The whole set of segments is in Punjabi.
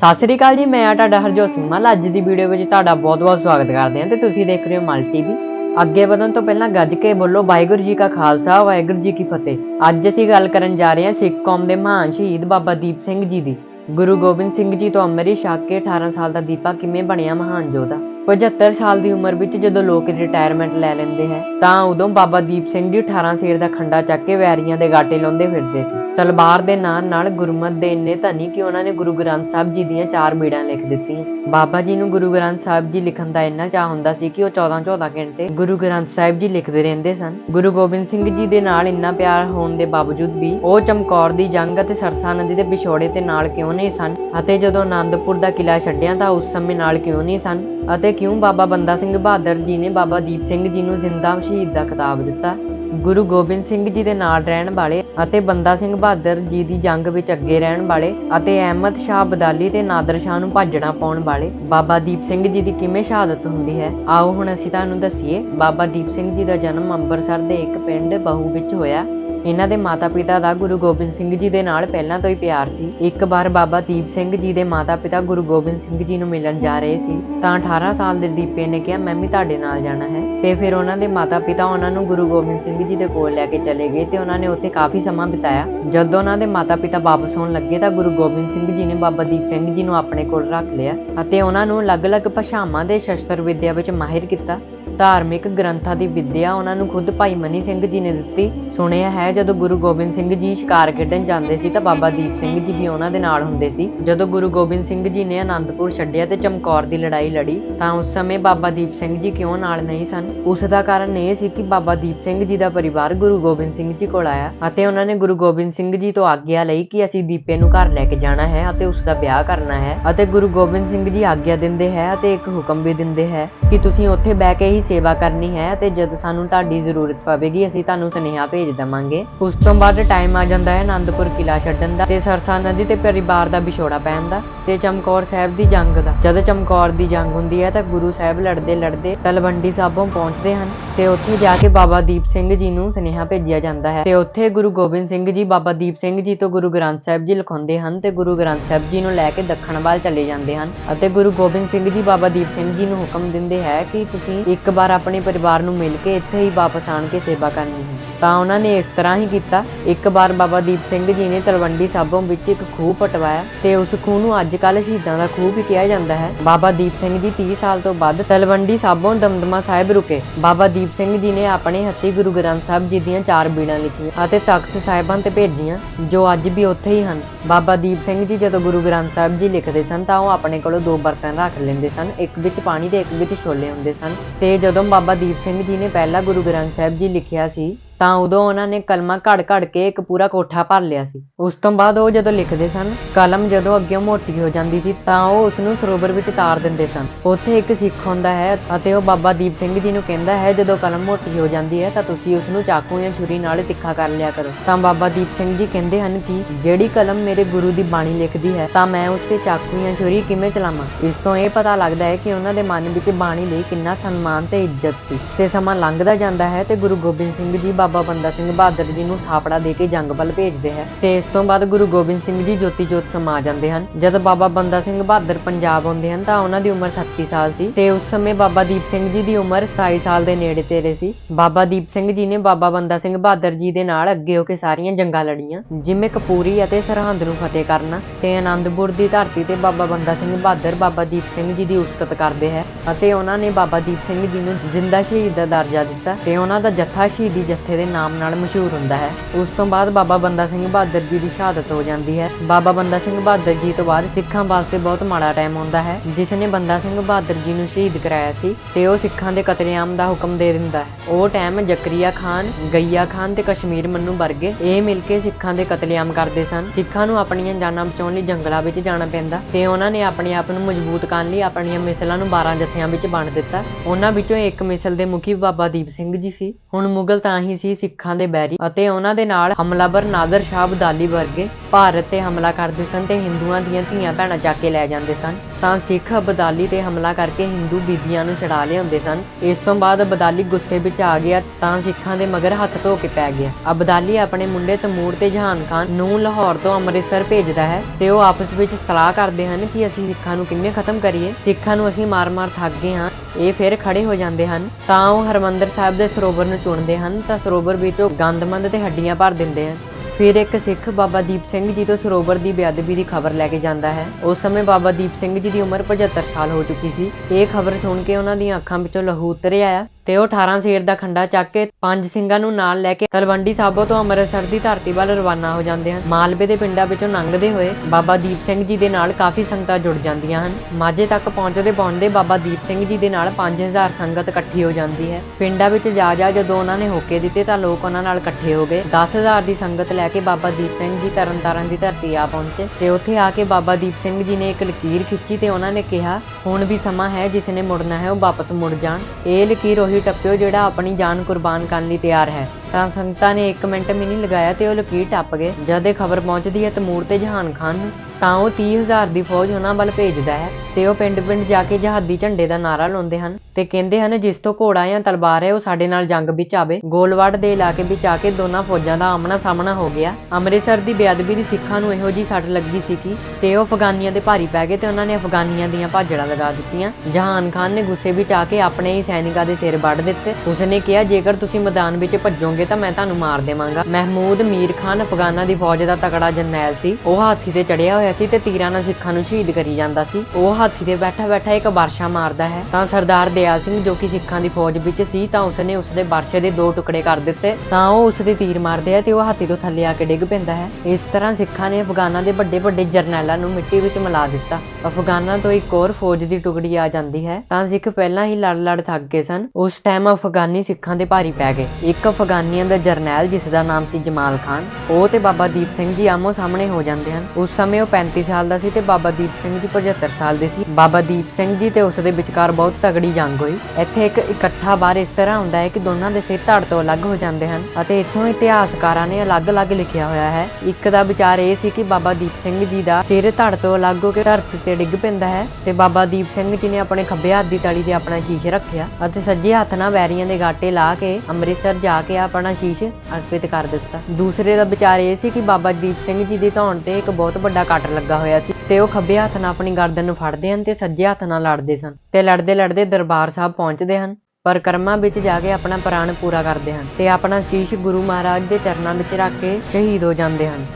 ਸਤਿ ਸ੍ਰੀ ਅਕਾਲ ਜੀ, ਮੈਂ ਆ ਤੁਹਾਡਾ ਹਰਜੋਤ ਸਿੰਘ ਮਾਲ। ਅੱਜ ਦੀ ਵੀਡੀਓ ਵਿੱਚ ਤੁਹਾਡਾ ਬਹੁਤ-ਬਹੁਤ ਸਵਾਗਤ ਕਰਦੇ ਹਾਂ ਤੇ ਤੁਸੀਂ ਦੇਖ ਰਹੇ ਹੋ ਮਲ ਟੀਵੀ। ਅੱਗੇ ਵਧਣ ਤੋਂ ਪਹਿਲਾਂ ਗੱਜ ਕੇ ਬੋਲੋ, ਵਾਹਿਗੁਰੂ ਜੀ ਕਾ ਖਾਲਸਾ, ਵਾਹਿਗੁਰੂ ਜੀ ਕੀ ਫਤਿਹ। ਅੱਜ ਅਸੀਂ ਗੱਲ ਕਰਨ ਜਾ ਰਹੇ ਹਾਂ ਸਿੱਖ ਕੌਮ ਦੇ ਮਹਾਨ ਸ਼ਹੀਦ ਬਾਬਾ ਦੀਪ ਸਿੰਘ ਜੀ ਦੀ। ਗੁਰੂ ਗੋਬਿੰਦ ਸਿੰਘ ਜੀ ਤੋਂ ਅੰਮ੍ਰਿਤ ਛਕ ਕੇ 18 ਸਾਲ ਦਾ ਦੀਪਾ ਕਿਵੇਂ ਬਣਿਆ ਮਹਾਨ ਯੋਧਾ? 75 ਸਾਲ ਦੀ ਉਮਰ ਵਿੱਚ ਜਦੋਂ ਲੋਕ ਰਿਟਾਇਰਮੈਂਟ ਲੈ ਲੈਂਦੇ ਹੈ, ਤਾਂ ਉਦੋਂ ਬਾਬਾ ਦੀਪ ਸਿੰਘ ਜੀ 18 ਸੇਰ ਦਾ ਖੰਡਾ ਚੱਕ ਕੇ ਵੈਰੀਆਂ ਦੇ ਗਾਟੇ ਲਾਉਂਦੇ ਫਿਰਦੇ ਸੀ। ਤਲਵਾਰ ਦੇ ਨਾਲ ਨਾਲ ਗੁਰਮਤ ਦੇ ਇੰਨੇ ਧਨੀ ਕਿ ਉਹਨਾਂ ਨੇ ਗੁਰੂ ਗ੍ਰੰਥ ਸਾਹਿਬ ਜੀ ਦੀਆਂ ਚਾਰ ਬੀੜਾਂ ਲਿਖ ਦਿੱਤੀਆਂ। ਬਾਬਾ ਜੀ ਨੂੰ ਗੁਰੂ ਗ੍ਰੰਥ ਸਾਹਿਬ ਜੀ ਲਿਖਣ ਦਾ ਇੰਨਾ ਚਾਹ ਹੁੰਦਾ ਸੀ ਕਿ ਉਹ 14 14 ਘੰਟੇ ਗੁਰੂ ਗ੍ਰੰਥ ਸਾਹਿਬ ਜੀ ਲਿਖਦੇ ਰਹਿੰਦੇ ਸਨ। ਗੁਰੂ ਗੋਬਿੰਦ ਸਿੰਘ ਜੀ ਦੇ ਨਾਲ ਇੰਨਾ ਪਿਆਰ ਹੋਣ ਦੇ ਬਾਵਜੂਦ ਵੀ ਉਹ ਚਮਕੌਰ ਦੀ ਜੰਗ ਅਤੇ ਸਰਸਾ ਨਦੀ ਦੇ ਵਿਛੋੜੇ ਤੇ ਨਾਲ ਕਿਉਂ ਨਹੀਂ ਸਨ? ਅਤੇ ਜਦੋਂ ਆਨੰਦਪੁਰ ਦਾ ਕਿਲਾ ਛੱਡਿਆ ਤਾਂ ਉਸ ਸਮੇਂ ਨਾਲ ਕਿਉਂ ਨਹੀਂ ਸਨ? ਅਤੇ ਕਿਉਂ ਬਾਬਾ ਬੰਦਾ ਸਿੰਘ ਬਹਾਦਰ ਜੀ ਨੇ ਬਾਬਾ ਦੀਪ ਸਿੰਘ ਜੀ ਨੂੰ ਜ਼ਿੰਦਾ ਸ਼ਹੀਦ ਦਾ ਖਿਤਾਬ ਦਿੱਤਾ? ਗੁਰੂ ਗੋਬਿੰਦ ਸਿੰਘ ਜੀ ਦੇ ਨਾਲ ਰਹਿਣ ਵਾਲੇ ਅਤੇ ਬੰਦਾ ਸਿੰਘ ਬਹਾਦਰ ਜੀ ਦੀ ਜੰਗ ਵਿੱਚ ਅੱਗੇ ਰਹਿਣ ਵਾਲੇ ਅਤੇ ਅਹਿਮਦ ਸ਼ਾਹ ਬਦਾਲੀ ਤੇ ਨਾਦਰ ਸ਼ਾਹ ਨੂੰ ਭਾਜਣਾ ਪਾਉਣ ਵਾਲੇ ਬਾਬਾ ਦੀਪ ਸਿੰਘ ਜੀ ਦੀ ਕਿਵੇਂ ਸ਼ਹਾਦਤ ਹੁੰਦੀ ਹੈ? ਆਓ ਹੁਣ ਅਸੀਂ ਤੁਹਾਨੂੰ ਦੱਸੀਏ, ਬਾਬਾ ਦੀਪ ਸਿੰਘ ਜੀ ਦਾ ਜਨਮ ਅੰਮ੍ਰਿਤਸਰ ਦੇ ਇੱਕ ਪਿੰਡ ਬਹੂ ਵਿੱਚ ਹੋਇਆ। ਇਹਨਾਂ ਦੇ ਮਾਤਾ-ਪਿਤਾ ਦਾ ਗੁਰੂ ਗੋਬਿੰਦ ਸਿੰਘ ਜੀ ਦੇ ਨਾਲ ਪਹਿਲਾਂ ਤੋਂ ਹੀ ਪਿਆਰ ਸੀ। ਇੱਕ ਵਾਰ ਬਾਬਾ ਦੀਪ ਸਿੰਘ ਜੀ ਦੇ ਮਾਤਾ-ਪਿਤਾ ਗੁਰੂ ਗੋਬਿੰਦ ਸਿੰਘ ਜੀ ਨੂੰ ਮਿਲਣ ਜਾ ਰਹੇ ਸੀ, ਤਾਂ 18 ਸਾਲ ਦੇ ਦੀਪੇ ਨੇ ਕਿਹਾ, ਮੈਂ ਵੀ ਤੁਹਾਡੇ ਨਾਲ ਜਾਣਾ ਹੈ। ਤੇ ਫਿਰ ਉਹਨਾਂ ਦੇ ਮਾਤਾ-ਪਿਤਾ ਉਹਨਾਂ ਨੂੰ ਗੁਰੂ ਗੋਬਿੰਦ ਸਿੰਘ ਜੀ ਦੇ ਕੋਲ ਲੈ ਕੇ ਚਲੇ ਗਏ ਤੇ ਉਹਨਾਂ ਨੇ ਉੱਥੇ ਕਾਫੀ ਸਮਾਂ ਬਿਤਾਇਆ। ਜਦੋਂ ਉਹਨਾਂ ਦੇ ਮਾਤਾ-ਪਿਤਾ ਵਾਪਸ ਹੋਣ ਲੱਗੇ ਤਾਂ ਗੁਰੂ ਗੋਬਿੰਦ ਸਿੰਘ ਜੀ ਨੇ ਬਾਬਾ ਦੀਪ ਸਿੰਘ ਜੀ ਨੂੰ ਆਪਣੇ ਕੋਲ ਰੱਖ ਲਿਆ ਅਤੇ ਉਹਨਾਂ ਨੂੰ ਅਲੱਗ-ਅਲੱਗ ਭਾਸ਼ਾਵਾਂ ਦੇ ਸ਼ਸਤਰ ਵਿੱਦਿਆ ਵਿੱਚ ਮਾਹਿਰ ਕੀਤਾ। ਧਾਰਮਿਕ ਗ੍ਰੰਥਾਂ ਦੀ ਵਿੱਦਿਆ ਉਹਨਾਂ ਨੂੰ ਖੁਦ ਭਾਈ ਮਨੀ ਸਿੰਘ ਜੀ ਨੇ ਦਿੱਤੀ। ਸੁਣਿਆ ਹੈ ਜਦੋਂ ਗੁਰੂ ਗੋਬਿੰਦ ਸਿੰਘ ਜੀ ਸ਼ਿਕਾਰ ਖੇਡਣ ਜਾਂਦੇ ਸੀ ਤਾਂ ਬਾਬਾ ਦੀਪ ਸਿੰਘ ਜੀ ਵੀ ਉਹਨਾਂ ਦੇ ਨਾਲ ਹੁੰਦੇ ਸੀ। ਜਦੋਂ ਗੁਰੂ ਗੋਬਿੰਦ ਸਿੰਘ ਜੀ ਨੇ ਆਨੰਦਪੁਰ ਛੱਡਿਆ ਤੇ ਚਮਕੌਰ ਦੀ ਲੜਾਈ ਲੜੀ, ਤਾਂ ਉਸ ਸਮੇਂ ਬਾਬਾ ਦੀਪ ਸਿੰਘ ਜੀ ਕਿਉਂ ਨਾਲ ਨਹੀਂ ਸਨ? ਉਸ ਦਾ ਕਾਰਨ ਇਹ ਸੀ ਕਿ ਬਾਬਾ ਦੀਪ ਸਿੰਘ ਜੀ ਦਾ ਪਰਿਵਾਰ ਗੁਰੂ ਗੋਬਿੰਦ ਸਿੰਘ ਜੀ ਕੋਲ ਆਇਆ ਅਤੇ ਉਹਨਾਂ ਨੇ ਗੁਰੂ ਗੋਬਿੰਦ ਸਿੰਘ ਜੀ ਤੋਂ ਆਗਿਆ ਲਈ ਕਿ ਅਸੀਂ ਦੀਪੇ ਨੂੰ ਘਰ ਲੈ ਕੇ ਜਾਣਾ ਹੈ ਅਤੇ ਉਸ ਦਾ ਵਿਆਹ ਕਰਨਾ ਹੈ ਅਤੇ ਗੁਰੂ ਗੋਬਿੰਦ ਸਿੰਘ ਜੀ ਆਗਿਆ ਦਿੰਦੇ ਹੈ ਅਤੇ ਇੱਕ ਹੁਕਮ ਵੀ ਦਿੰਦੇ ਹੈ ਕਿ ਤੁਸੀਂ ਉੱਥੇ ਬਹਿ ਕੇ ਹੀ ਸੇਵਾ ਕਰਨੀ ਹੈ ਅਤੇ ਜਦ ਸਾਨੂੰ ਤੁਹਾਡੀ ਜ਼ਰੂਰਤ ਪਵੇਗੀ, ਅਸੀਂ ਤੁਹਾਨੂੰ ਸੁਨੇਹਾ ਭੇਜ ਦਵਾਂਗੇ। ਉਸ ਤੋਂ ਬਾਅਦ ਟਾਈਮ ਆ ਜਾਂਦਾ ਹੈ ਆਨੰਦਪੁਰ ਕਿਲਾ ਛੱਡਣ ਦਾ ਤੇ ਸਰਸਾ ਨਦੀ ਤੇ ਪਰਿਵਾਰ ਦਾ ਵਿਛੋੜਾ ਪੈਣ ਦਾ ਤੇ ਚਮਕੌਰ ਸਾਹਿਬ ਦੀ ਜੰਗ ਦਾ। ਜਦ ਚਮਕੌਰ ਦੀ ਜੰਗ ਹੁੰਦੀ ਹੈ ਤਾਂ ਗੁਰੂ ਸਾਹਿਬ ਲੜਦੇ ਲੜਦੇ ਤਲਵੰਡੀ ਸਾਬੋਂ ਪਹੁੰਚਦੇ ਹਨ ਤੇ ਉੱਥੇ ਜਾ ਕੇ ਬਾਬਾ ਦੀਪ ਸਿੰਘ ਜੀ ਨੂੰ ਸੁਨੇਹਾ ਭੇਜਿਆ ਜਾਂਦਾ ਹੈ ਤੇ ਉੱਥੇ ਗੁਰੂ ਗੋਬਿੰਦ ਸਿੰਘ ਜੀ ਬਾਬਾ ਦੀਪ ਸਿੰਘ ਜੀ ਤੋਂ ਗੁਰੂ ਗ੍ਰੰਥ ਸਾਹਿਬ ਜੀ ਲਿਖਾਉਂਦੇ ਹਨ ਤੇ ਗੁਰੂ ਗ੍ਰੰਥ ਸਾਹਿਬ ਜੀ ਨੂੰ ਲੈ ਕੇ ਦੱਖਣ ਵੱਲ ਚਲੇ ਜਾਂਦੇ ਹਨ ਅਤੇ ਗੁਰੂ ਗੋਬਿੰਦ ਸਿੰਘ ਜੀ ਬਾਬਾ ਦੀਪ ਸਿੰਘ ਜੀ ਨੂੰ ਹੁਕਮ ਦਿੰਦੇ ਹੈ ਕਿ ਤੁਸੀਂ ਇੱਕ ਵਾਰ ਆਪਣੇ ਪਰਿਵਾਰ ਨੂੰ ਮਿਲ ਕੇ ਇੱਥੇ ਹੀ ਵਾਪਸ ਆਣ ਕੇ ਸੇਵਾ ਕਰਨੀ ਹੈ। ਤਾਂ ਉਹਨਾਂ ਨੇ ਇਸ ਤਰ੍ਹਾਂ ਹੀ ਕੀਤਾ। ਇੱਕ ਵਾਰ ਬਾਬਾ ਦੀਪ ਸਿੰਘ ਜੀ ਨੇ ਤਲਵੰਡੀ ਸਾਬੋਂ ਵਿੱਚ ਇੱਕ ਖੂਹ ਪਟਵਾਇਆ ਤੇ ਉਸ ਖੂਹ ਨੂੰ ਅੱਜ ਕੱਲ੍ਹ ਸ਼ਹੀਦਾਂ ਦਾ ਖੂਹ ਵੀ ਕਿਹਾ ਜਾਂਦਾ ਹੈ। ਬਾਬਾ ਦੀਪ ਸਿੰਘ ਜੀ 30 ਸਾਲ ਤੋਂ ਬਾਅਦ ਤਲਵੰਡੀ ਸਾਬੋਂ ਦਮਦਮਾ ਸਾਹਿਬ ਰੁਕੇ। ਬਾਬਾ ਦੀਪ ਸਿੰਘ ਜੀ ਨੇ ਆਪਣੇ ਹੱਥੀਂ ਗੁਰੂ ਗ੍ਰੰਥ ਸਾਹਿਬ ਜੀ ਦੀਆਂ ਚਾਰ ਬੀੜਾਂ ਲਿਖੀਆਂ ਅਤੇ ਤਖਤ ਸਾਹਿਬਾਂ ਤੇ ਭੇਜੀਆਂ, ਜੋ ਅੱਜ ਵੀ ਉੱਥੇ ਹੀ ਹਨ। ਬਾਬਾ ਦੀਪ ਸਿੰਘ ਜੀ ਜਦੋਂ ਗੁਰੂ ਗ੍ਰੰਥ ਸਾਹਿਬ ਜੀ ਲਿਖਦੇ ਸਨ ਤਾਂ ਉਹ ਆਪਣੇ ਕੋਲੋਂ ਦੋ ਬਰਤਨ ਰੱਖ ਲੈਂਦੇ ਸਨ, ਇੱਕ ਵਿੱਚ ਪਾਣੀ ਤੇ ਇੱਕ ਵਿੱਚ ਛੋਲੇ ਹੁੰਦੇ ਸਨ। ਤੇ ਜਦੋਂ ਬਾਬਾ ਦੀਪ ਸਿੰਘ ਜੀ ਨੇ ਪਹਿਲਾ ਗੁਰੂ ਗ੍ਰੰਥ ਸਾਹਿਬ ਜੀ ਲਿਖਿਆ ਸੀ ਤਾਂ ਉਦੋਂ ਉਹਨਾਂ ਨੇ ਕਲਮਾਂ ਘੜ ਘੜ ਕੇ ਇੱਕ ਪੂਰਾ ਕੋਠਾ ਭਰ ਲਿਆ ਸੀ। ਉਸ ਤੋਂ ਬਾਅਦ ਉਹ ਜਦੋਂ ਲਿਖਦੇ ਸਨ, ਕਲਮ ਜਦੋਂ ਅੱਗੇ ਮੋਟੀ ਹੋ ਜਾਂਦੀ ਸੀ, ਤਾਂ ਉਹ ਉਸ ਨੂੰ ਸਰੋਵਰ ਵਿੱਚ ਤਾਰ ਦਿੰਦੇ ਸਨ। ਉੱਥੇ ਇੱਕ ਸਿੱਖ ਹੁੰਦਾ ਹੈ ਅਤੇ ਉਹ ਬਾਬਾ ਦੀਪ ਸਿੰਘ ਜੀ ਨੂੰ ਕਹਿੰਦਾ ਹੈ, ਜਦੋਂ ਕਲਮ ਮੋਟੀ ਹੋ ਜਾਂਦੀ ਹੈ, ਤਾਂ ਤੁਸੀਂ ਉਸ ਨੂੰ ਚਾਕੂ ਜਾਂ ਛੁਰੀ ਨਾਲ ਤਿੱਖਾ ਕਰ ਲਿਆ ਕਰੋ। ਤਾਂ ਬਾਬਾ ਦੀਪ ਸਿੰਘ ਜੀ ਕਹਿੰਦੇ ਹਨ ਕਿ ਜਿਹੜੀ ਕਲਮ ਮੇਰੇ ਗੁਰੂ ਦੀ ਬਾਣੀ ਲਿਖਦੀ ਹੈ, ਤਾਂ ਮੈਂ ਉਸ ਤੇ ਚਾਕੂ ਜਾਂ ਛੁਰੀ ਕਿਵੇਂ ਚਲਾਵਾਂ? ਇਸ ਤੋਂ ਇਹ ਪਤਾ ਲੱਗਦਾ ਹੈ ਕਿ ਉਹਨਾਂ ਦੇ ਮਨ ਵਿੱਚ ਬਾਣੀ ਲਈ ਕਿੰਨਾ ਸਨਮਾਨ ਤੇ ਇੱਜ਼ਤ ਸੀ। ਤੇ ਸਮਾਂ ਲੰਘਦਾ ਜਾਂਦਾ ਹੈ ਤੇ ਗੁਰੂ ਗੋਬਿੰਦ ਸਿੰਘ ਜੀ ਬਾਬਾ ਬੰਦਾ ਸਿੰਘ ਬਹਾਦਰ ਜੀ ਨੂੰ ਥਾਪੜਾ ਦੇ ਕੇ ਜੰਗ ਵੱਲ ਭੇਜਦੇ ਹੈ। ਤੇ ਇਸ ਤੋਂ ਬਾਅਦ ਗੁਰੂ ਗੋਬਿੰਦ ਸਿੰਘ ਜੀ ਜੋਤੀ ਜੋਤ ਸਮਾ ਜਾਂਦੇ ਹਨ। ਜਦ ਬਾਬਾ ਬੰਦਾ ਸਿੰਘ ਬਹਾਦਰ ਪੰਜਾਬ ਆਉਂਦੇ ਹਨ ਤਾਂ ਉਹਨਾਂ ਦੀ ਉਮਰ 37 ਸਾਲ ਸੀ ਤੇ ਉਸ ਸਮੇਂ ਬਾਬਾ ਦੀਪ ਸਿੰਘ ਜੀ ਦੀ ਉਮਰ 27 ਸਾਲ ਦੇ ਨੇੜੇ ਤੇੜੇ ਸੀ। ਬਾਬਾ ਦੀਪ ਸਿੰਘ ਜੀ ਨੇ ਬਾਬਾ ਬੰਦਾ ਸਿੰਘ ਬਹਾਦਰ ਜੀ ਦੇ ਨਾਲ ਅੱਗੇ ਹੋ ਕੇ ਸਾਰੀਆਂ ਜੰਗਾਂ ਲੜੀਆਂ, ਜਿਵੇਂ ਕਪੂਰੀ ਅਤੇ ਸਰਹੰਦ ਨੂੰ ਫਤਿਹ ਕਰਨਾ ਤੇ ਆਨੰਦਪੁਰ ਦੀ ਧਰਤੀ ਤੇ ਬਾਬਾ ਬੰਦਾ ਸਿੰਘ ਬਹਾਦਰ ਬਾਬਾ ਦੀਪ ਸਿੰਘ ਜੀ ਦੀ ਉਸਤਤ ਕਰਦੇ ਹੈ ਅਤੇ ਉਹਨਾਂ ਨੇ ਬਾਬਾ ਦੀਪ ਸਿੰਘ ਜੀ ਨੂੰ ਜ਼ਿੰਦਾ ਸ਼ਹੀਦ ਦਾ ਦਰਜਾ ਦਿੱਤਾ ਤੇ ਉਹਨਾਂ ਦਾ ਜੱਥਾ ਸ਼ਹੀਦੀ ਜੱਥੇ ਦੇ ਨਾਮ ਨਾਲ ਮਸ਼ਹੂਰ ਹੁੰਦਾ ਹੈ। ਉਸ ਤੋਂ ਬਾਅਦ ਬਾਬਾ ਬੰਦਾ ਸਿੰਘ ਬਹਾਦਰ ਜੀ ਦੀ ਸ਼ਹਾਦਤ ਹੋ ਜਾਂਦੀ ਹੈ। ਬਾਬਾ ਬੰਦਾ ਸਿੰਘ ਬਹਾਦਰ ਜੀ ਤੋਂ ਬਾਅਦ ਸਿੱਖਾਂ ਵਾਸਤੇ ਬਹੁਤ ਮਾੜਾ ਟਾਈਮ ਆਉਂਦਾ ਹੈ, ਜਿਸ ਨੇ ਬੰਦਾ ਸਿੰਘ ਬਹਾਦਰ ਜੀ ਨੂੰ ਸ਼ਹੀਦ ਕਰਾਇਆ ਸੀ ਤੇ ਉਹ ਸਿੱਖਾਂ ਦੇ ਕਤਲੇਆਮ ਦਾ ਹੁਕਮ ਦੇ ਦਿੰਦਾ ਹੈ। ਉਹ ਟਾਈਮ ਜ਼ਕਰੀਆ ਖਾਨ, ਗਈਆ ਖਾਨ ਤੇ ਕਸ਼ਮੀਰ ਮੰਨੂ ਵਰਗੇ ਇਹ ਮਿਲ ਕੇ ਸਿੱਖਾਂ ਦੇ ਕਤਲੇਆਮ ਕਰਦੇ ਸਨ। ਸਿੱਖਾਂ ਨੂੰ ਆਪਣੀਆਂ ਜਾਨਾਂ ਬਚਾਉਣ ਲਈ ਜੰਗਲਾਂ ਵਿੱਚ ਜਾਣਾ ਪੈਂਦਾ ਤੇ ਉਹਨਾਂ ਨੇ ਆਪਣੇ ਆਪ ਨੂੰ ਮਜ਼ਬੂਤ ਕਰਨ ਲਈ ਆਪਣੀਆਂ ਮਿਸਲਾਂ ਨੂੰ 12 ਜਥਿਆਂ ਵਿੱਚ ਵੰਡ ਦਿੱਤਾ। ਉਹਨਾਂ ਵਿੱਚੋਂ ਇੱਕ ਮਿਸਲ ਦੇ ਮੁਖੀ ਬਾਬਾ ਦੀਪ ਸਿੰਘ ਜੀ ਸੀ। ਹੁਣ ਮੁਗਲ ਤਾਂ ਹੀ ਸੀ ਸਿੱਖਾਂ ਦੇ ਬੈਰੀ ਅਤੇ ਉਹਨਾਂ ਦੇ ਨਾਲ ਹਮਲਾਵਰ ਨਾਦਰ ਸ਼ਾਹ ਅਬਦਾਲੀ ਵਰਗੇ ਭਾਰਤ ਤੇ ਹਮਲਾ ਕਰਦੇ ਸਨ ਤੇ ਹਿੰਦੂਆਂ ਦੀਆਂ ਧੀਆਂ ਭੈਣਾਂ ਚੱਕ ਕੇ ਲੈ ਜਾਂਦੇ ਸਨ। ਤਾਂ ਸਿੱਖ ਅਬਦਾਲੀ ਤੇ ਹਮਲਾ ਕਰਕੇ ਹਿੰਦੂ ਬੀਬੀਆਂ ਨੂੰ ਛਡਾ ਲਿਆਉਂਦੇ ਸਨ। ਇਸ ਤੋਂ ਬਾਅਦ ਅਬਦਾਲੀ ਗੁੱਸੇ ਵਿੱਚ ਆ ਗਿਆ ਤਾਂ ਸਿੱਖਾਂ ਦੇ ਮਗਰ ਹੱਥ ਧੋ ਕੇ ਪੈ ਗਿਆ। ਅਬਦਾਲੀ ਆਪਣੇ ਮੁੰਡੇ ਤਮੂਰ ਤੇ ਜਹਾਨ ਖਾਨ ਨੂੰ ਲਾਹੌਰ ਤੋਂ ਅੰਮ੍ਰਿਤਸਰ ਭੇਜਦਾ ਹੈ ਤੇ ਉਹ ਆਪਸ ਵਿੱਚ ਸਲਾਹ ਕਰਦੇ ਹਨ ਕਿ ਅਸੀਂ ਸਿੱਖਾਂ ਨੂੰ ਕਿਵੇਂ ਖਤਮ ਕਰੀਏ। ਸਿੱਖਾਂ ਨੂੰ ਅਸੀਂ ਮਾਰ-ਮਾਰ ਥੱਕ ਗਏ ਹਾਂ। ਇਹ ਫਿਰ ਖੜੇ ਹੋ ਜਾਂਦੇ ਹਨ। ਤਾਂ ਉਹ ਹਰਮੰਦਰ ਸਾਹਿਬ ਦੇ ਸਰੋਵਰ ਨੂੰ ਚੁਣਦੇ ਹਨ। ਤਾਂ ਸਰੋਵਰ ਵਿੱਚੋਂ ਗੰਦਮੰਦ ਤੇ ਹੱਡੀਆਂ ਭਰ ਦਿੰਦੇ ਹਨ। ਫਿਰ ਇੱਕ ਸਿੱਖ ਬਾਬਾ ਦੀਪ ਸਿੰਘ ਜੀ ਤੋਂ ਸਰੋਵਰ ਦੀ ਬੇਅਦਬੀ ਦੀ ਖਬਰ ਲੈ ਕੇ ਜਾਂਦਾ ਹੈ। ਉਸ ਸਮੇਂ ਬਾਬਾ ਦੀਪ ਸਿੰਘ ਜੀ ਦੀ ਉਮਰ 75 ਸਾਲ ਹੋ ਚੁੱਕੀ ਸੀ। ਇਹ ਖਬਰ ਸੁਣ ਕੇ ਉਹਨਾਂ ਦੀਆਂ ਅੱਖਾਂ ਵਿੱਚੋਂ ਲਹੂ ਉਤਰ ਆਇਆ ਤੇ ਉਹ 18 ਸ਼ੇਰ ਦਾ ਖੰਡਾ ਚੱਕ ਕੇ ਪੰਜ ਸਿੰਘਾਂ ਨੂੰ ਨਾਲ ਲੈ ਕੇ ਤਲਵੰਡੀ ਸਾਬੋ ਤੋਂ ਅੰਮ੍ਰਿਤਸਰ ਦੀ ਧਰਤੀ ਵੱਲ ਰਵਾਨਾ ਹੋ ਜਾਂਦੇ ਹਨ। ਮਾਲਵੇ ਦੇ ਪਿੰਡਾਂ ਵਿੱਚੋਂ ਲੰਘਦੇ ਹੋਏ ਬਾਬਾ ਦੀਪ ਸਿੰਘ ਜੀ ਦੇ ਨਾਲ ਕਾਫੀ ਸੰਗਤਾਂ ਜੁੜ ਜਾਂਦੀਆਂ ਹਨ। ਮਾਝੇ ਤੱਕ ਪਹੁੰਚਦੇ ਪਹੁੰਚਦੇ ਬਾਬਾ ਦੀਪ ਸਿੰਘ ਜੀ ਦੇ ਨਾਲ 5000 ਸੰਗਤ ਇਕੱਠੀ ਹੋ ਜਾਂਦੀ ਹੈ। ਪਿੰਡਾਂ ਵਿੱਚ ਜਾ ਜਾ ਜਦੋਂ ਉਹਨਾਂ ਨੇ ਹੋਕੇ ਦਿੱਤੇ ਤਾਂ ਲੋਕ ਉਹਨਾਂ ਨਾਲ ਇਕੱਠੇ ਹੋ ਗਏ। 10000 ਦੀ ਸੰਗਤ ਲੈ ਕੇ ਬਾਬਾ ਦੀਪ ਸਿੰਘ ਜੀ ਤਰਨਤਾਰਨ ਦੀ ਧਰਤੀ ਆ ਪਹੁੰਚੇ ਤੇ ਉੱਥੇ ਆ ਕੇ ਬਾਬਾ ਦੀਪ ਸਿੰਘ ਜੀ ਨੇ ਇੱਕ ਲਕੀਰ ਖਿੱਚੀ ਤੇ ਉਹਨਾਂ ਨੇ ਕਿਹਾ, ਹੁਣ ਵੀ ਸਮਾਂ ਹੈ, ਜਿਸ ਨੇ ਮੁੜਨਾ ਹੈ, ਉਹ ਵਾਪਸ ਮੁੜ ਜਾਣ। ਇਹ ਲਕੀਰ ਉਹੀ ਟੱਪਿਓ ਜਿਹੜਾ ਆਪਣੀ ਜਾਨ ਕੁਰਬਾਨ ਕਰਨ ਲਈ ਤਿਆਰ ਹੈ। ਤਾਂ ਸੰਗਤਾਂ ਨੇ 1 ਮਿੰਟ ਵੀ ਨਹੀਂ ਲਗਾਇਆ ਤੇ ਉਹ ਲਕੀਰ ਟੱਪ ਗਏ। ਜਦ ਇਹ ਖਬਰ ਪਹੁੰਚਦੀ ਹੈ ਤਮੂਰ ਤੇ ਜਹਾਨ ਖਾਨ ਨੂੰ ਤਾਂ ਉਹ 30000 ਦੀ ਫੌਜ ਉਹਨਾਂ ਵੱਲ ਭੇਜਦਾ ਹੈ ਤੇ ਉਹ ਪਿੰਡ-ਪਿੰਡ ਜਾ ਕੇ ਜਹਾਦੀ ਝੰਡੇ ਦਾ ਨਾਰਾ ਲਾਉਂਦੇ ਹਨ ਤੇ ਕਹਿੰਦੇ ਹਨ, ਜਿਸ ਤੋਂ ਘੋੜਾ ਜਾਂ ਤਲਵਾਰ ਹੈ, ਉਹ ਸਾਡੇ ਨਾਲ ਜੰਗ ਵਿੱਚ ਆਵੇ। ਗੋਲਵਾੜ ਦੇ ਇਲਾਕੇ ਵਿੱਚ ਆ ਕੇ ਦੋਨਾਂ ਫੌਜਾਂ ਦਾ ਆਮਣਾ ਸਾਹਮਣਾ ਹੋ ਗਿਆ। ਅੰਮ੍ਰਿਤਸਰ ਦੀ ਬੇਅਦਬੀ ਦੀ ਸਿੱਖਾਂ ਨੂੰ ਇਹੋ ਜੀ ਸੱਟ ਲੱਗੀ ਸੀ ਕਿ ਤੇ ਉਹ ਅਫਗਾਨੀਆਂ ਦੇ ਭਾਰੀ ਪੈ ਗਏ ਤੇ ਉਹਨਾਂ ਨੇ ਅਫਗਾਨੀਆਂ ਦੀਆਂ ਭਾਜੜਾਂ ਲਗਾ ਦਿੱਤੀਆਂ। ਜਹਾਨ ਖਾਨ ਨੇ ਗੁੱਸੇ ਵਿੱਚ ਆ ਕੇ ਆਪਣੇ ਹੀ ਸੈਨਿਕਾਂ ਦੇ ਸਿਰ ਵੱਢ ਦਿੱਤੇ। ਉਸਨੇ ਕਿਹਾ, ਜੇਕਰ ਤੁਸੀਂ ਮੈਦਾਨ ਵਿੱਚ ਭੱਜੋਗੇ ਤਾਂ ਮੈਂ ਤੁਹਾਨੂੰ ਮਾਰ ਦੇਵਾਂਗਾ। ਮਹਿਮੂਦ ਮੀਰ ਖਾਨ ਅਫਗਾਨਾਂ ਦੀ ਫੌਜ ਦਾ ਤਕੜਾ ਜਰਨੈਲ ਸੀ। ਉਹ ਹਾਥੀ ਤੇ ਚੜਿਆ ਹੋਇਆ ਸੀ ਤੇ ਤੀਰਾਂ ਨਾਲ ਸਿੱਖਾਂ ਨੂੰ ਸ਼ਹੀਦ ਕਰੀ ਜਾਂਦਾ ਸੀ। ਉਹ ਹਾਥੀ ਦੇ ਬੈਠਾ ਬੈਠਾ ਇੱਕ ਬਾਰਸ਼ਾ ਮਾਰਦਾ ਹੈ। ਤਾਂ ਸਰਦਾਰ ਦਿਆਲ ਸਿੰਘ ਜੋ ਕਿ ਸਿੱਖਾਂ ਦੀ ਫੌਜ ਵਿੱਚ ਸੀ, ਤਾਂ ਉਸਨੇ ਉਸਦੇ ਵਰਸ਼ੇ ਦੇ ਦੋ ਟੁਕੜੇ ਕਰ ਦਿੱਤੇ। ਤਾਂ ਉਹ ਉਸਦੇ ਤੀਰ ਮਾਰਦੇ ਆ ਤੇ ਉਹ ਹਾਥੀ ਤੋਂ ਥੱਲੇ ਆ ਕੇ ਡਿੱਗ ਪੈਂਦਾ ਹੈ। ਇਸ ਤਰ੍ਹਾਂ ਸਿੱਖਾਂ ਨੇ ਅਫਗਾਨਾਂ ਦੇ ਵੱਡੇ ਵੱਡੇ ਜਰਨੈਲਾਂ ਨੂੰ ਮਿੱਟੀ ਵਿੱਚ ਮਿਲਾ ਦਿੱਤਾ। ਅਫਗਾਨਾਂ ਤੋਂ ਇੱਕ ਹੋਰ ਫੌਜ ਦੀ ਟੁਕੜੀ ਆ ਜਾਂਦੀ ਹੈ। ਤਾਂ ਸਿੱਖ ਪਹਿਲਾਂ ਹੀ ਲੜ ਲੜ ਥੱਕ ਗਏ ਸਨ। ਉਸ ਟਾਈਮ ਅਫਗਾਨੀ ਸਿੱਖਾਂ ਦੇ ਭਾਰੀ ਪੈ ਗਏ। ਇੱਕ ਅਫਗਾਨੀਆਂ ਦਾ ਜਰਨੈਲ, ਜਿਸ ਦਾ ਨਾਮ ਸੀ ਜਮਾਲ ਖਾਨ, ਉਹ ਤੇ ਬਾਬਾ ਦੀਪ ਸਿੰਘ ਜੀ ਆਮੋ ਸਾਹਮਣੇ ਹੋ ਜਾਂਦੇ ਹਨ। ਉਸ ਸਮੇਂ ਉਹ 35 ਸਾਲ ਦਾ ਸੀ ਤੇ ਬਾਬਾ ਦੀਪ ਸਿੰਘ ਜੀ 75 ਸਾਲ ਦੇ ਸੀ। ਬਾਬਾ ਦੀਪ ਸਿੰਘ ਜੀ ਤੇ ਉਸ ਦੇ ਵਿਚਕਾਰ ਬਹੁਤ ਤਗੜੀ ਜੰਗ ਹੋਈ। ਇੱਥੇ ਇੱਕ ਇਕੱਠਾ ਬਾਰ ਇਸ ਤਰ੍ਹਾਂ ਹੁੰਦਾ ਹੈ ਕਿ ਦੋਨਾਂ ਦੇ ਸਿਰ ਧੜ ਤੋਂ ਅਲੱਗ ਹੋ ਜਾਂਦੇ ਹਨ ਅਤੇ ਇੱਥੋਂ ਇਤਿਹਾਸਕਾਰਾਂ ਨੇ ਅਲੱਗ-ਅਲੱਗ ਲਿਖਿਆ ਹੋਇਆ ਹੈ। ਇੱਕ ਦਾ ਵਿਚਾਰ ਇਹ ਸੀ ਕਿ ਬਾਬਾ ਦੀਪ ਸਿੰਘ ਜੀ ਦਾ ਸਿਰ ਧੜ ਤੋਂ ਅਲੱਗ ਹੋ ਕੇ ਧਰਤੀ ਤੇ ਡਿੱਗ ਪੈਂਦਾ ਹੈ ਤੇ ਬਾਬਾ ਦੀਪ ਸਿੰਘ ਜੀ ਨੇ ਆਪਣੇ ਖੱਬੇ ਹੱਥ ਦੀ ਤਲੀ ਤੇ ਆਪਣਾ ਸ਼ੀਸ਼ ਰੱਖਿਆ ਅਤੇ ਸੱਜੇ ਹੱਥ ਨਾਲ ਵੈਰੀਆਂ ਦੇ ਗਾਟੇ ਲਾ ਕੇ ਅੰਮ੍ਰਿਤਸਰ ਜਾ ਕੇ ਆਪਣਾ ਸ਼ੀਸ਼ ਅਰਪਿਤ ਕਰ ਦਿੱਤਾ। ਦੂਸਰੇ ਦਾ ਵਿਚਾਰ ਇਹ ਸੀ ਕਿ ਬਾਬਾ ਦੀਪ ਸਿੰਘ ਜੀ ਦੀ ਧੌਣ ਤੇ ਇੱਕ ਬਹੁਤ ਵੱਡਾ ਕੱਟ ਲੱਗਾ ਹੋਇਆ ਸੀ ਤੇ ਉਹ ਖੱਬੇ ਹੱਥ ਨਾਲ ਆਪਣੀ ਗਰਦਨ ਨੂੰ ਫੜਦੇ ਹਨ ਤੇ ਸੱਜੇ ਹੱਥ ਨਾਲ ਲੜਦੇ ਸਨ ਤੇ ਲੜਦੇ ਲੜਦੇ ਦਰਬਾਰ ਸਾਹਿਬ ਪਹੁੰਚਦੇ ਹਨ ਪਰਿਕਰਮਾ ਵਿੱਚ ਜਾ ਕੇ ਆਪਣਾ ਪ੍ਰਾਣ ਪੂਰਾ ਕਰਦੇ ਹਨ ਤੇ ਆਪਣਾ ਸ਼ੀਸ਼ ਗੁਰੂ ਮਹਾਰਾਜ ਦੇ ਚਰਨਾਂ ਵਿੱਚ ਰੱਖ ਕੇ ਸ਼ਹੀਦ ਹੋ ਜਾਂਦੇ ਹਨ।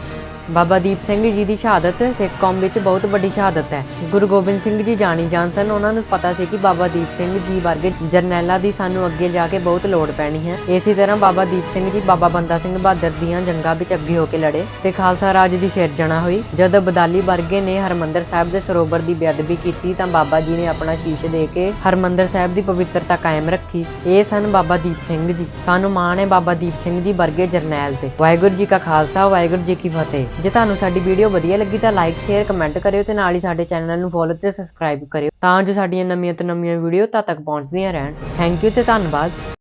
ਬਾਬਾ ਦੀਪ ਸਿੰਘ ਜੀ ਦੀ ਸ਼ਹਾਦਤ ਸਿੱਖ ਕੌਮ ਵਿੱਚ ਬਹੁਤ ਵੱਡੀ ਸ਼ਹਾਦਤ ਹੈ। ਗੁਰੂ ਗੋਬਿੰਦ ਸਿੰਘ ਜੀ ਜਾਣੀ ਜਾਣ ਸਨ। ਉਹਨਾਂ ਨੂੰ ਪਤਾ ਸੀ ਕਿ ਬਾਬਾ ਦੀਪ ਸਿੰਘ ਜੀ ਵਰਗੇ ਜਰਨੈਲਾਂ ਦੀ ਸਾਨੂੰ ਅੱਗੇ ਜਾ ਕੇ ਬਹੁਤ ਲੋੜ ਪੈਣੀ ਹੈ। ਇਸੇ ਤਰ੍ਹਾਂ ਬਾਬਾ ਦੀਪ ਸਿੰਘ ਜੀ ਬਾਬਾ ਬੰਦਾ ਸਿੰਘ ਬਹਾਦਰ ਦੀਆਂ ਜੰਗਾਂ ਵਿੱਚ ਅੱਗੇ ਹੋ ਕੇ ਲੜੇ ਤੇ ਖਾਲਸਾ ਰਾਜ ਦੀ ਸਿਰਜਣਾ ਹੋਈ। ਜਦ ਬਦਾਲੀ ਵਰਗੇ ਨੇ ਹਰਮੰਦਰ ਸਾਹਿਬ ਦੇ ਸਰੋਵਰ ਦੀ ਬੇਅਦਬੀ ਕੀਤੀ ਤਾਂ ਬਾਬਾ ਜੀ ਨੇ ਆਪਣਾ ਸ਼ੀਸ਼ ਦੇ ਕੇ ਹਰਮੰਦਰ ਸਾਹਿਬ ਦੀ ਪਵਿੱਤਰਤਾ ਕਾਇਮ ਰੱਖੀ। ਇਹ ਸਨ ਬਾਬਾ ਦੀਪ ਸਿੰਘ ਜੀ। ਸਾਨੂੰ ਮਾਣ ਹੈ ਬਾਬਾ ਦੀਪ ਸਿੰਘ ਜੀ ਵਰਗੇ ਜਰਨੈਲ ਤੇ। ਵਾਹਿਗੁਰੂ ਜੀ ਕਾ ਖਾਲਸਾ, ਵਾਹਿਗੁਰੂ ਜੀ ਕੀ ਫਤਿਹ। ਜੇ ਤੁਹਾਨੂੰ ਸਾਡੀ ਵੀਡੀਓ ਵਧੀਆ ਲੱਗੀ ਤਾਂ ਲਾਈਕ ਸ਼ੇਅਰ ਕਮੈਂਟ ਕਰਿਓ ਤੇ ਨਾਲ ਹੀ ਸਾਡੇ ਚੈਨਲ ਨੂੰ ਫੋਲੋ ਤੇ ਸਬਸਕ੍ਰਾਈਬ ਕਰਿਓ। ਤਾਂ ਜੋ ਸਾਡੀਆਂ ਨਵੀਆਂ ਤੋਂ ਨਵੀਆਂ ਵੀਡੀਓ ਤਦ ਤੱਕ ਪਹੁੰਚਦੀਆਂ ਰਹਿਣ। ਥੈਂਕ ਯੂ ਤੇ ਧੰਨਵਾਦ।